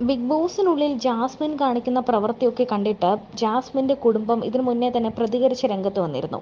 Big ബോസിനുള്ളിൽ Jasmine കാണിക്കുന്ന പ്രവൃത്തിയൊക്കെ കണ്ടിട്ട് ജാസ്മിന്റെ കുടുംബം ഇതിനു മുന്നേ തന്നെ പ്രതികരിച്ച് രംഗത്ത് വന്നിരുന്നു.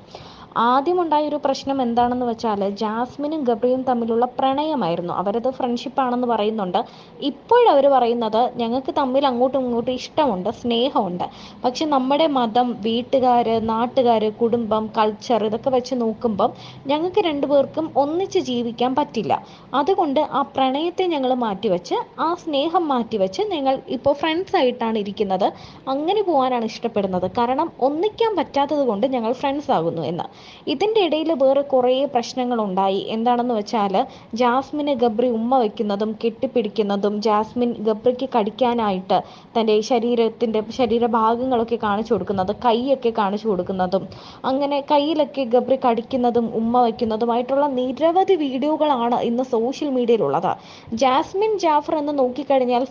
ആദ്യമുണ്ടായ ഒരു പ്രശ്നം എന്താണെന്ന് വെച്ചാൽ ജാസ്മിനും ഗബ്രിയും തമ്മിലുള്ള പ്രണയമായിരുന്നു. അവരത് ഫ്രണ്ട്ഷിപ്പാണെന്ന് പറയുന്നുണ്ട്. ഇപ്പോഴവർ പറയുന്നത് ഞങ്ങൾക്ക് തമ്മിൽ അങ്ങോട്ടും ഇങ്ങോട്ടും ഇഷ്ടമുണ്ട് സ്നേഹമുണ്ട്. പക്ഷെ നമ്മുടെ മതം വീട്ടുകാർ നാട്ടുകാർ കുടുംബം കൾച്ചർ ഇതൊക്കെ വെച്ച് നോക്കുമ്പം ഞങ്ങൾക്ക് രണ്ടുപേർക്കും ഒന്നിച്ച് ജീവിക്കാൻ പറ്റില്ല. അതുകൊണ്ട് ആ പ്രണയത്തെ ഞങ്ങൾ മാറ്റിവെച്ച് ആ സ്നേഹം മാറ്റിവെച്ച് ഞങ്ങൾ ഇപ്പോൾ ഫ്രണ്ട്സ് ആയിട്ടാണ് ഇരിക്കുന്നത്. അങ്ങനെ പോകാനാണ് ഇഷ്ടപ്പെടുന്നത്. കാരണം ഒന്നിക്കാൻ പറ്റാത്തത് കൊണ്ട് ഞങ്ങൾ ഫ്രണ്ട്സ് ആകുന്നു എന്ന്. ഇതിന്റെ ഇടയിൽ വേറെ കുറേ പ്രശ്നങ്ങളുണ്ടായി. എന്താണെന്ന് വെച്ചാൽ ജാസ്മിന് ഗബ്രി ഉമ്മ വയ്ക്കുന്നതും കെട്ടിപ്പിടിക്കുന്നതും ജാസ്മിൻ ഗബ്രിക്ക് കടിക്കാനായിട്ട് തന്റെ ശരീരത്തിന്റെ ശരീരഭാഗങ്ങളൊക്കെ കാണിച്ചു കൊടുക്കുന്നത് കൈയൊക്കെ കാണിച്ചു കൊടുക്കുന്നതും അങ്ങനെ കയ്യിലൊക്കെ ഗബ്രി കടിക്കുന്നതും ഉമ്മ വയ്ക്കുന്നതുമായിട്ടുള്ള നിരവധി വീഡിയോകളാണ് ഇന്ന് സോഷ്യൽ മീഡിയയിലുള്ളത് ജാസ്മിൻ ജാഫർ എന്ന് നോക്കിക്കഴിഞ്ഞാൽ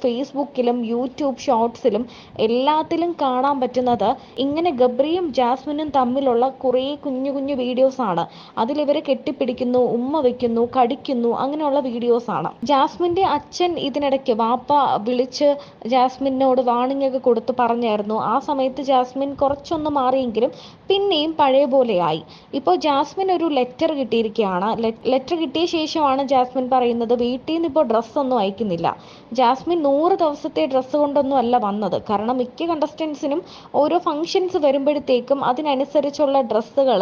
ഫേസ്ബുക്കിലും യൂട്യൂബ് ഷോർട്സിലും എല്ലാത്തിലും കാണാൻ പറ്റുന്നത് ഇങ്ങനെ ഗബ്രിയും ജാസ്മിനും തമ്മിലുള്ള കുറേ കുഞ്ഞു കുഞ്ഞു വീഡിയോസാണ് അതിലിവർ കെട്ടിപ്പിടിക്കുന്നു ഉമ്മ വെക്കുന്നു കടിക്കുന്നു അങ്ങനെയുള്ള വീഡിയോസാണ് ആണ്. ജാസ്മിന്റെ അച്ഛൻ ഇതിനിടയ്ക്ക് വാപ്പ വിളിച്ച് ജാസ്മിനോട് വാണിംഗ് ഒക്കെ കൊടുത്ത് പറഞ്ഞായിരുന്നു. ആ സമയത്ത് ജാസ്മിൻ കുറച്ചൊന്ന് മാറിയെങ്കിലും പിന്നെയും പഴയ പോലെയായി ഇപ്പോൾ ജാസ്മിൻ ഒരു ലെറ്റർ കിട്ടിയിരിക്കുകയാണ്. ലെറ്റർ കിട്ടിയ ശേഷമാണ് ജാസ്മിൻ പറയുന്നത് വീട്ടിൽ നിന്ന് ഇപ്പോൾ ഡ്രസ്സൊന്നും അയക്കുന്നില്ല. ജാസ്മിൻ നൂറ് ദിവസത്തെ ഡ്രസ്സ് കൊണ്ടൊന്നും അല്ല വന്നത്. കാരണം മിക്ക കണ്ടസ്റ്റൻസിനും ഓരോ ഫങ്ഷൻസ് വരുമ്പോഴത്തേക്കും അതിനനുസരിച്ചുള്ള ഡ്രസ്സുകൾ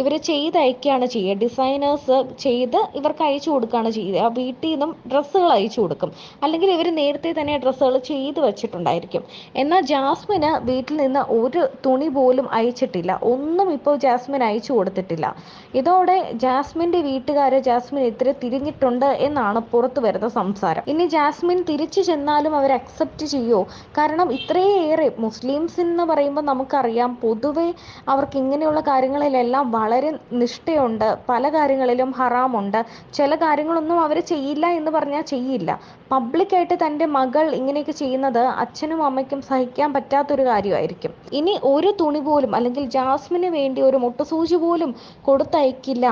ഇവർ ചെയ്ത് അയക്കുകയാണ് ചെയ്യുക. ഡിസൈനേഴ്സ് ചെയ്ത് ഇവർക്ക് അയച്ചു കൊടുക്കുകയാണ് ചെയ്യുക. വീട്ടിൽ നിന്നും ഡ്രസ്സുകൾ അയച്ചു കൊടുക്കും. അല്ലെങ്കിൽ ഇവർ നേരത്തെ തന്നെ ഡ്രസ്സുകൾ ചെയ്ത് വെച്ചിട്ടുണ്ടായിരിക്കും. എന്നാൽ ജാസ്മിന് വീട്ടിൽ നിന്ന് ഒരു തുണി പോലും അയച്ചിട്ടില്ല. ഒന്നും ഇപ്പോൾ ജാസ്മിൻ അയച്ചു കൊടുത്തിട്ടില്ല. ഇതോടെ ജാസ്മിന്റെ വീട്ടുകാർ ജാസ്മിനെതിരെ തിരിഞ്ഞിട്ടുണ്ട് എന്നാണ് പുറത്തു വരുന്ന സംസാരം. ഇനി ജാസ്മിൻ തിരിച്ചു ചെന്നാലും അവർ അക്സെപ്റ്റ് ചെയ്യുമോ കാരണം ഇത്രയേറെ മുസ്ലിംസ് എന്ന് പറയുമ്പോൾ നമുക്കറിയാം പൊതുവെ അവർക്ക് ഇങ്ങനെയുള്ള കാര്യങ്ങളിലെല്ലാം വളരെ നിഷ്ഠയുണ്ട്. പല കാര്യങ്ങളിലും ഹറാമുണ്ട്. ചില കാര്യങ്ങളൊന്നും അവർ ചെയ്യില്ല എന്ന് പറഞ്ഞാൽ ചെയ്യില്ല. പബ്ലിക്കായിട്ട് തന്റെ മകൾ ഇങ്ങനെയൊക്കെ ചെയ്യുന്നത് അച്ഛനും അമ്മയ്ക്കും സഹിക്കാൻ പറ്റാത്തൊരു കാര്യമായിരിക്കും. ഇനി ഒരു തുണി പോലും അല്ലെങ്കിൽ ജാസ്മിന് വേണ്ടി ഒരു മുട്ടസൂചി പോലും കൊടുത്തയക്കില്ല.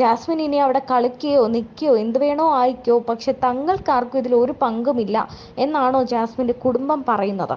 ജാസ്മിൻ ഇനി അവിടെ കളിക്കുകയോ നിൽക്കുകയോ എന്ത് വേണോ ആയിക്കോ പക്ഷെ തങ്ങൾക്കാർക്കും ഇതിൽ ഒരു പങ്കുമില്ല എന്നാണോ ജാസ്മിന്റെ കുടുംബം പറയുന്നത്.